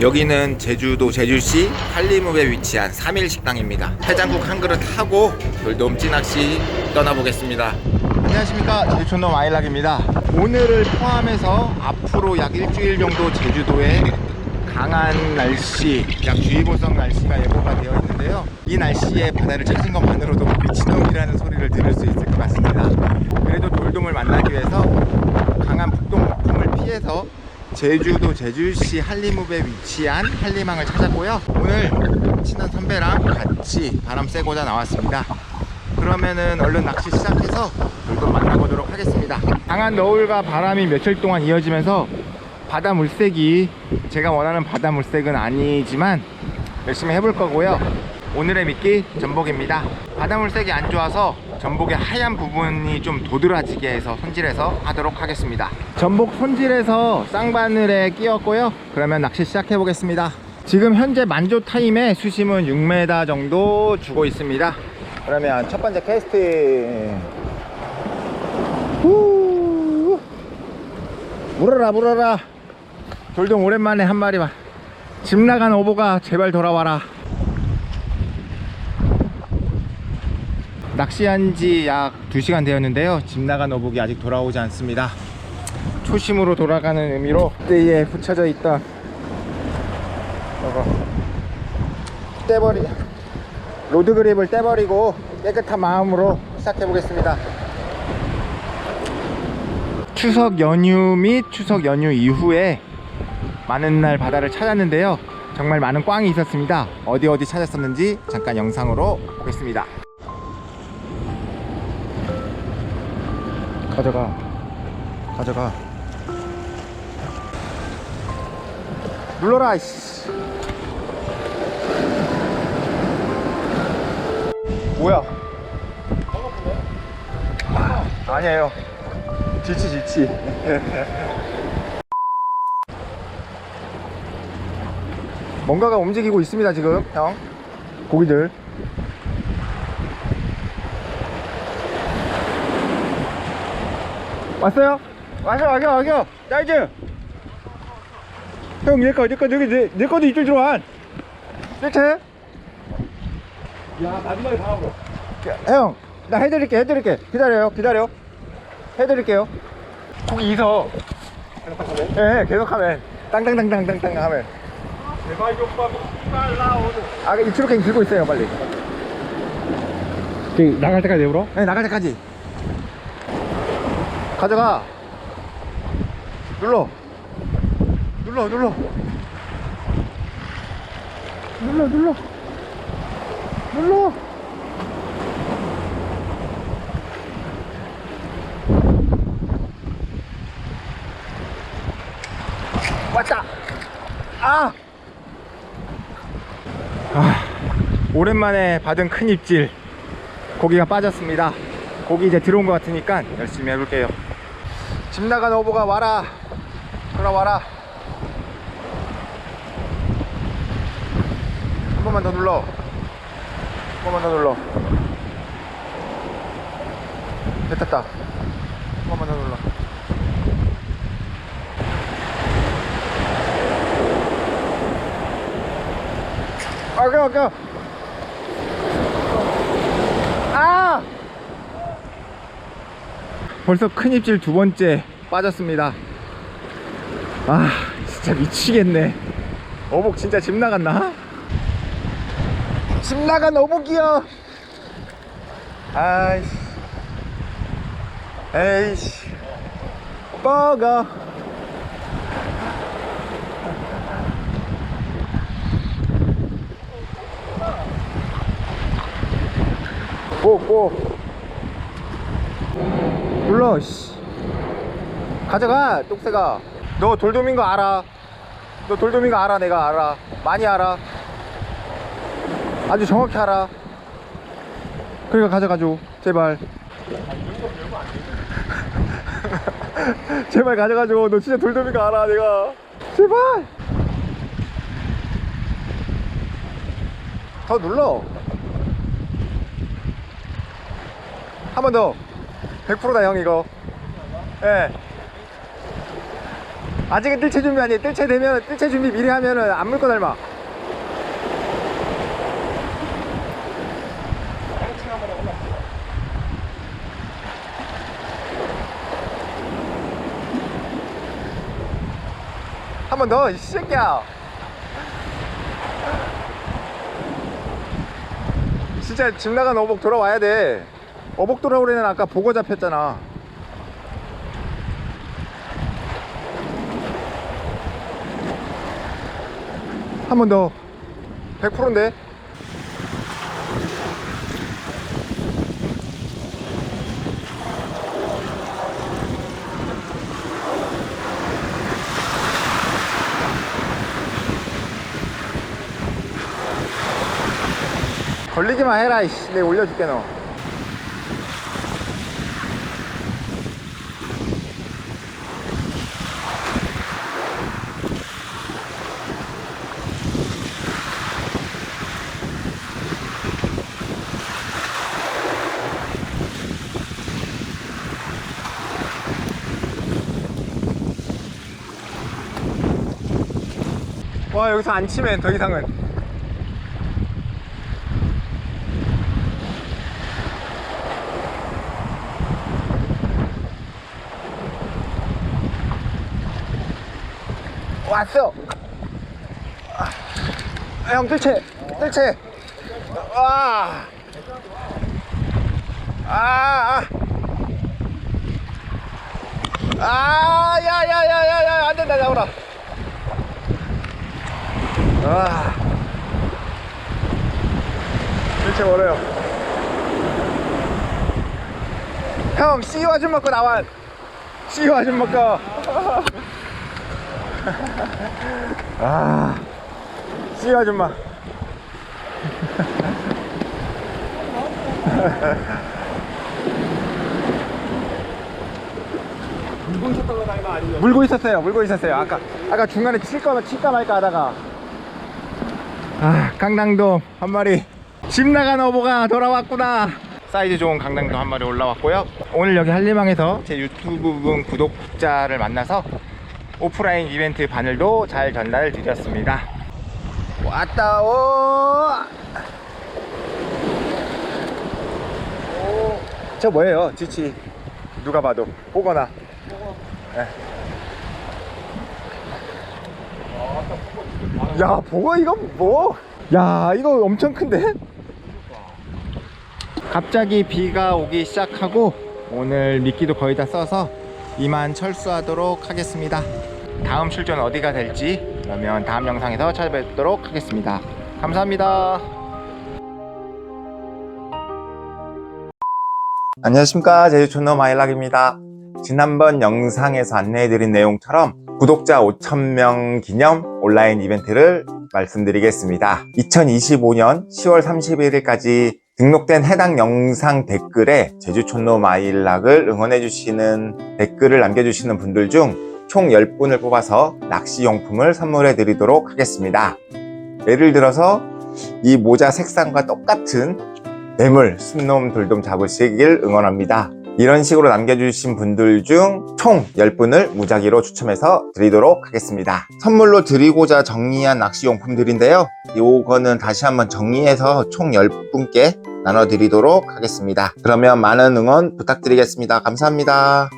여기는 제주도 제주시 한림읍에 위치한 3일 식당입니다. 해장국 한 그릇 하고 돌돔 찌낚시 떠나보겠습니다. 안녕하십니까 제주촌놈 아일락입니다. 오늘을 포함해서 앞으로 약 일주일 정도 제주도에 강한 날씨, 약 주의보성 날씨가 예보가 되어 있는데요. 이 날씨에 바다를 찾은 것만으로도 미친놈이라는 소리를 들을 수 있을 것 같습니다. 그래도 돌돔을 만나기 위해서 강한 북동풍을 피해서 제주도 제주시 한림읍에 위치한 한림항을 찾았고요. 오늘 친한 선배랑 같이 바람 쐬고자 나왔습니다. 그러면은 얼른 낚시 시작해서 돌돔 만나보도록 하겠습니다. 강한 너울과 바람이 며칠 동안 이어지면서 바다 물색이 제가 원하는 바다 물색은 아니지만 열심히 해볼 거고요. 오늘의 미끼 전복입니다. 바다 물색이 안 좋아서 전복의 하얀 부분이 좀 도드라지게 해서 손질해서 하도록 하겠습니다. 전복 손질해서 쌍바늘에 끼웠고요. 그러면 낚시 시작해 보겠습니다. 지금 현재 만조 타임에 수심은 6m 정도 주고 있습니다. 그러면 첫 번째 캐스팅. 후. 물어라 물어라. 돌돔 오랜만에 한 마리만. 집 나간 오보가 제발 돌아와라. 낚시한 지 약 2시간 되었는데요. 집 나간 어복이 아직 돌아오지 않습니다. 초심으로 돌아가는 의미로 그때에 붙여져 있던 떼버리 로드 그립을 떼버리고 깨끗한 마음으로 시작해 보겠습니다. 추석 연휴 및 추석 연휴 이후에 많은 날 바다를 찾았는데요. 정말 많은 꽝이 있었습니다. 어디 어디 찾았었는지 잠깐 영상으로 보겠습니다. 가져가. 가져가. 눌러라 이씨. 뭐야? 아, 아니에요. 지치 지치. 뭔가가 움직이고 있습니다 지금 형. 고기들 왔어요? 왔어 왔어 왔어. 사이즈. 형 얘거 얘거 여기 내, 내 거도 이쪽 들어와 실체? 야 마지막에 방하고. 형나 해드릴게 해드릴게. 기다려요 기다려. 해드릴게요. 고기 이서. 예 예, 계속 하면. 땅땅땅땅땅땅 하면. 제발. 이발 나오는. 아 이트로킹 들고 있어요 빨리. 그 나갈 때까지 내불어? 네, 나갈 때까지 가져가. 눌러. 눌러 눌러. 눌러 눌러. 눌러. 왔다. 아! 아 오랜만에 받은 큰 입질. 고기가 빠졌습니다. 고기 이제 들어온 것 같으니까 열심히 해볼게요. 집 나간 오보가 와라. 돌아와라. 한 번만 더 눌러. 한 번만 더 눌러. 됐다. 한 번만 더 눌러. 아까 아까 아! 벌써 큰 입질 두 번째 빠졌습니다. 아, 진짜 미치겠네. 어복 진짜 집 나갔나? 집 나간 어복이요. 아이씨. 에이씨. 고, 고. 눌러, 씨. 가져가, 똑새가. 너 돌돔인 거 알아. 너 돌돔인 거 알아, 내가 알아. 많이 알아. 아주 정확히 알아. 그러니까 가져가줘. 제발. 제발 가져가줘. 너 진짜 돌돔인 거 알아, 내가. 제발. 더 눌러. 한 번 더. 100%다 형 이거. 예. 아직은 뜰채 준비 아니에요. 뜰채 되면 뜰채 준비 미리 하면은 안물거 닮아. 한 번 더, 이 새끼야. 진짜 집 나간 어복 돌아와야 돼. 어복 돌아오려면 아까 보고 잡혔잖아. 한 번 더. 100%인데? 걸리기만 해라, 이씨. 내가 올려줄게, 너. 와, 여기서 안 치면 더 이상은. 왔어. 아, 형 뜰채, 뜰채. 와. 아, 아. 아, 야, 야, 야, 야, 야, 안 된다, 나오라. 아. 뜰채 멀어요. 형, CU 좀 먹고 나와. CU 좀 먹고. 아, 씨 아줌마. 물고 있었던 건 아니면 아니면 물고 있었어요. 물고 있었어요. 아까 아까 중간에 칠까 칠까 말까 하다가 아 강낭돔 한 마리 집 나간 어부가 돌아왔구나. 사이즈 좋은 강낭돔 한 마리 올라왔고요. 오늘 여기 한림항에서 제 유튜브 구독자를 만나서 오프라인 이벤트 바늘도 잘 전달 드렸습니다. 왔다 오. 오. 저 뭐예요? 지치 누가 봐도 보거나. 야, 보고 이거 뭐? 야, 이거 엄청 큰데? 갑자기 비가 오기 시작하고 오늘 미끼도 거의 다 써서 이만 철수하도록 하겠습니다. 다음 출전 어디가 될지 그러면 다음 영상에서 찾아뵙도록 하겠습니다. 감사합니다. 안녕하십니까 제주촌노 마일락입니다. 지난번 영상에서 안내해드린 내용처럼 구독자 5,000명 기념 온라인 이벤트를 말씀드리겠습니다. 2025년 10월 31일까지 등록된 해당 영상 댓글에 제주촌노 마일락을 응원해주시는 댓글을 남겨주시는 분들 중 총 10분을 뽑아서 낚시용품을 선물해 드리도록 하겠습니다. 예를 들어서 이 모자 색상과 똑같은 뇌물, 순놈, 돌돔 잡으시길 응원합니다. 이런 식으로 남겨주신 분들 중 총 10분을 무작위로 추첨해서 드리도록 하겠습니다. 선물로 드리고자 정리한 낚시용품들인데요. 요거는 다시 한번 정리해서 총 10분께 나눠드리도록 하겠습니다. 그러면 많은 응원 부탁드리겠습니다. 감사합니다.